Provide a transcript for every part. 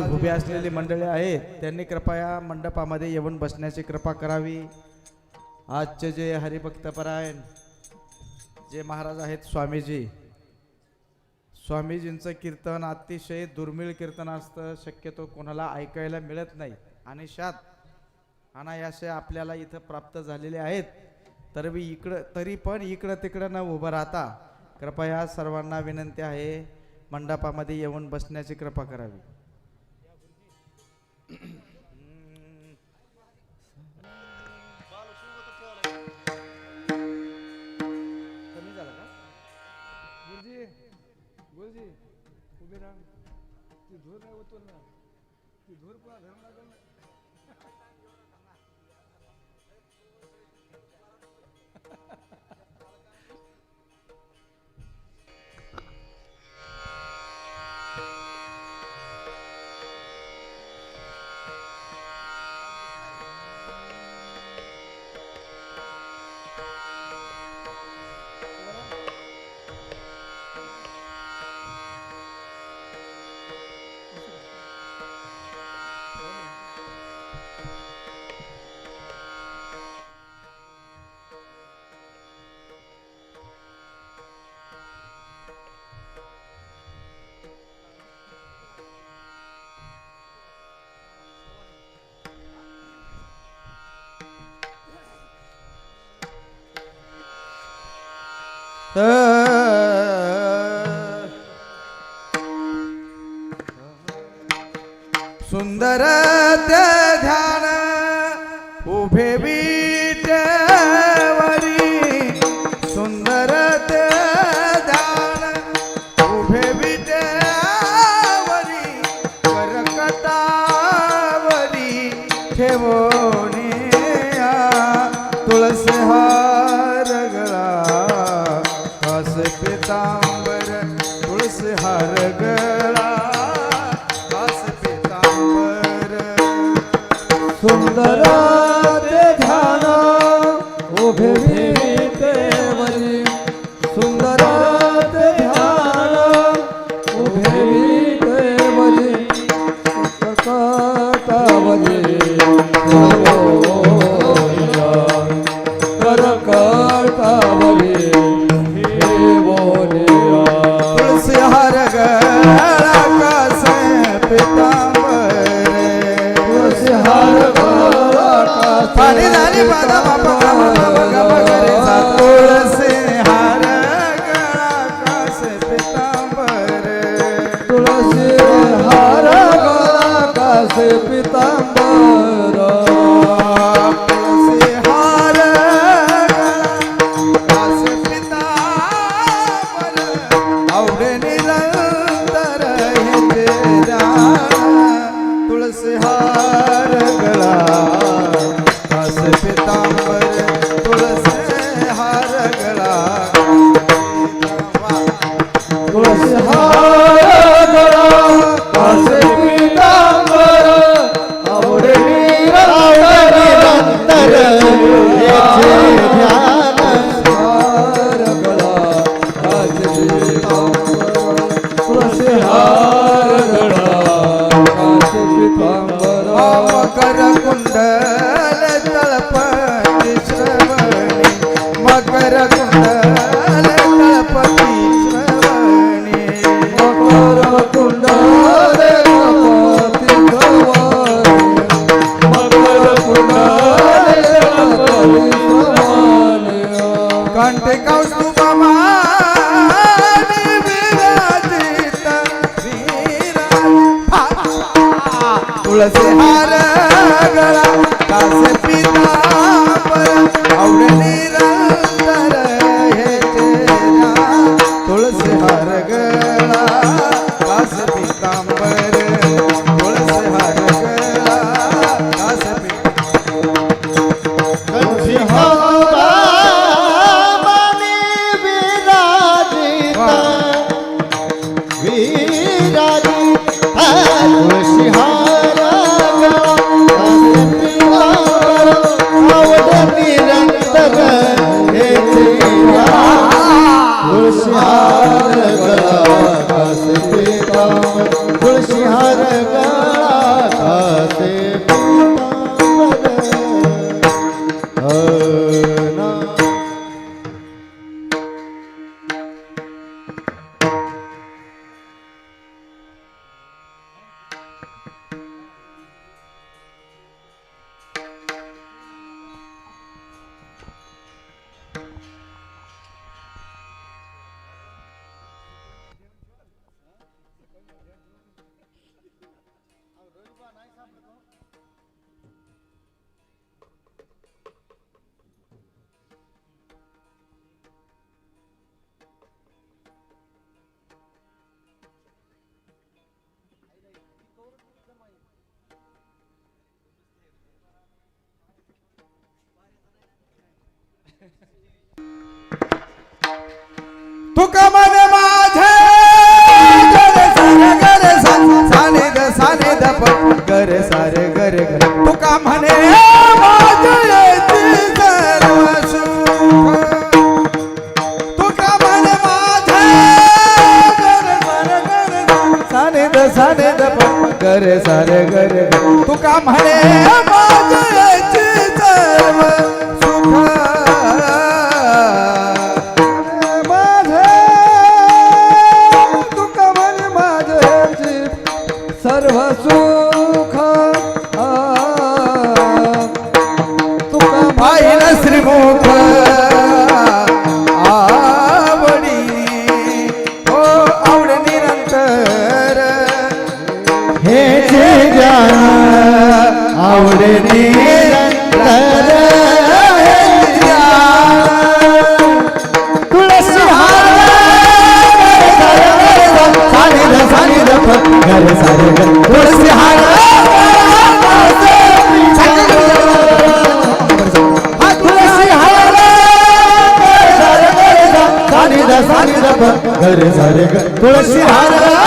बाजूने उभे असलेली मंडळी आहेत त्यांनी कृपया मंडपामध्ये येऊन बसण्याची कृपा करावी. आजचे जे हरिभक्तपरायण जे महाराज आहेत स्वामीजी स्वामीजींचं कीर्तन अतिशय दुर्मिळ कीर्तन असतं शक्यतो कोणाला ऐकायला मिळत नाही. आणि शात अनायाशे आपल्याला इथं प्राप्त झालेले आहेत तर मी इकडं तरी पण इकडं तिकडं न उभं राहता कृपया सर्वांना विनंती आहे मंडपामध्ये येऊन बसण्याची कृपा करावी. धूर नाही उतरणार ती धूर पुन्हा धरणं लागेल ना സുന്ദര সুন্দর तुका मध्ये माझे गरे सारे गरे साने साने द गरे सारे तुका म्हणे तुका म्हणे माझे साने द साने द गरे सारे गरे गरे तुका म्हणे हे जे ज्ञान आवड निरंतर. घर ज्ञान तुळसी हार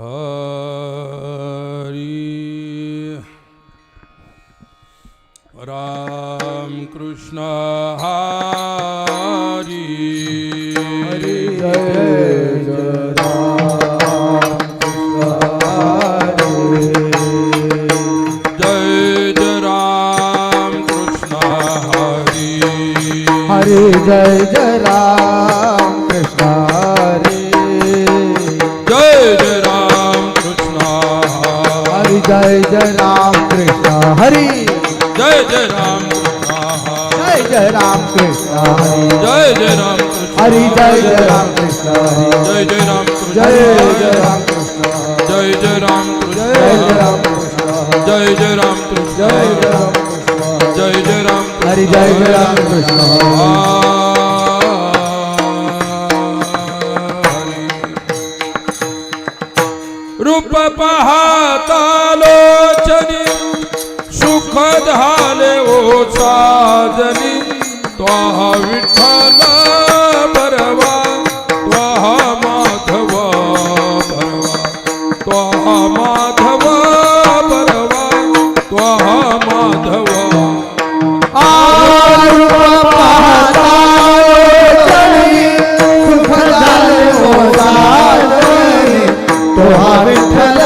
हरी। राम कृष्ण हरी। हरी जय जय जय राम कृष्ण जय जय राम कृष्ण जय जय राम कृष्ण जय जय राम कृष्ण जय जय राम कृष्ण जय जय राम कृष्ण जय जय राम कृष्ण जय जय राम हरि जय जय राम कृष्ण रूप पाहता लोचनी सुख झाले ओ साजनी তোমার খেলা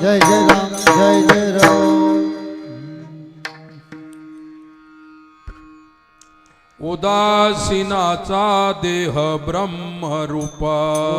जय जय राम जय जय राम. उदासीनाचा देह ब्रह्मरूप.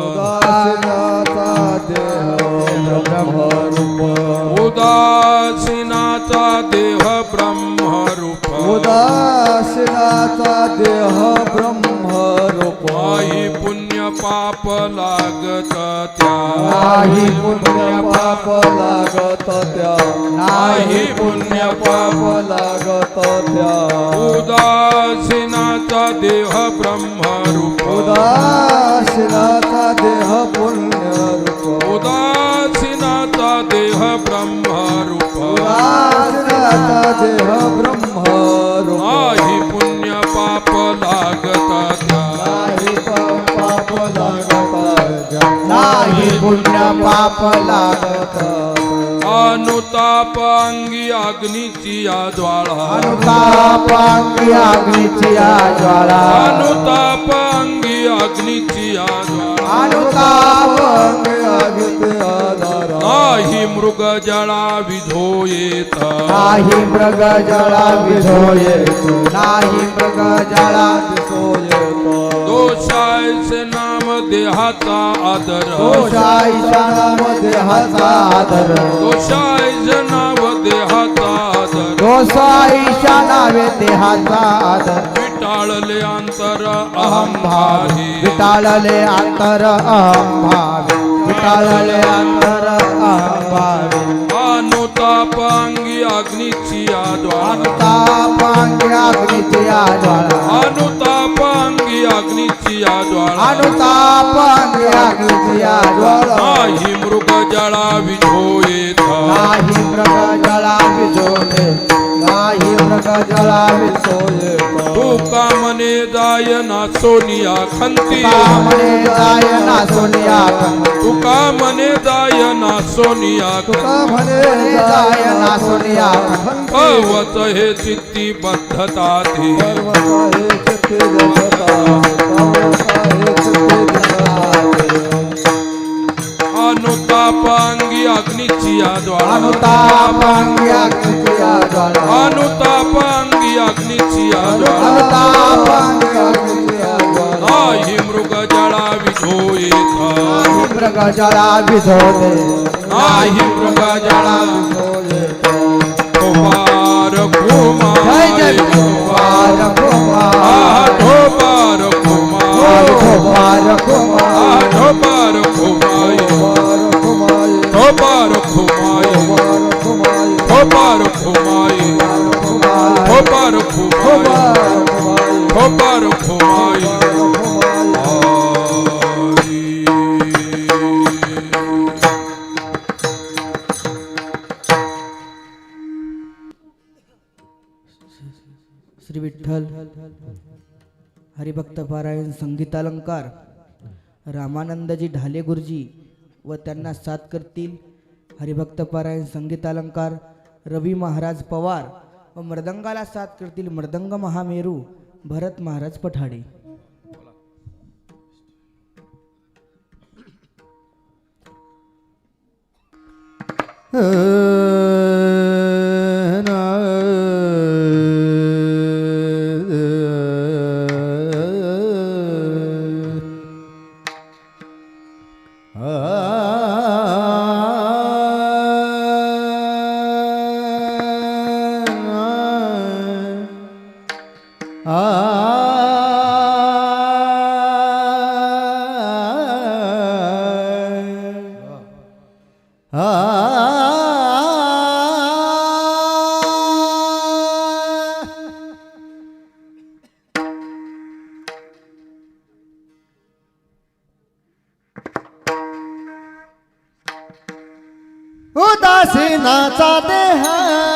उदासीनाचा देह ब्रह्मरूप. उदासीनाचा देह ब्रह्मरूप. उदासीनाचा देह ब्रह्मरूप. नाही पुण्य पाप लागत त्या. नाही पुण्य पाप लागत त्या. नाही पुण्य पाप लागत त्या. उदासीनाचा देह ब्रह्मरूप. उदासीनाचा देह पुण्य रूप पाप लागत. अनुताप अंगी अग्नीची या ज्वाळा अनुतापांगी अग्नीची या ज्वाला. अनुताप अंगी अग्नीची या ज्वाळा अनुतापांगी अग्नीची आधारा नाही मृग जळा विधो येत. नाही मृग जळा विधोये नाही मृग जळा देहाचा आदर. दोषाईच्या नाम देहाचा आदर. दोषायचे नाव देहाचा आदर. दोषाईच्या नावे देहाचा आदर. विटाळले अंतर अहम भारी विटाळले अंतर अहम भावे. विटाळले अंतर अहम भावे. अनुताप अंगी अग्नीची या ज्वाळा अनुतापांगी अग्नीची अनुताप अंगी अग्नीची ज्वाळा अनुतापांगी अग्नीची या ज्वाला नाही मृग जळा विधो येत नाही मृग जळा विझोले नाही मृग जळा तुका मने जाय ना सोनिया खंती. कामने जाय ना सोनिया तुका मने जाय ना सोनिया तुका म्हणे जाय ना सोनिया अवत हे चित्ती बद्धता ती. अनुतापांगी अग्नीची या ज्वाळा अनुतापांगी अग्नीची या ज्वाला अनुतापांगी अग्नीची या ज्वाळा अनुतापांगी अग्नीची या ज्वाला नाही मृग जळा विधो येत नाही मृग जळा विझोले नाही मृग जळा कुमार. जय जय कुमार. कुमार कुमार शब्दालंकार रामानंदजी ढाले गुरुजी व त्यांना साथ करतील. हरिभक्त हरिभक्तपरायण संगीतालंकार रवी महाराज पवार व मृदंगाला साथ करतील मृदंग महामेरू भरत महाराज पठाडे. उदासीनाचा देहा.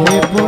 হে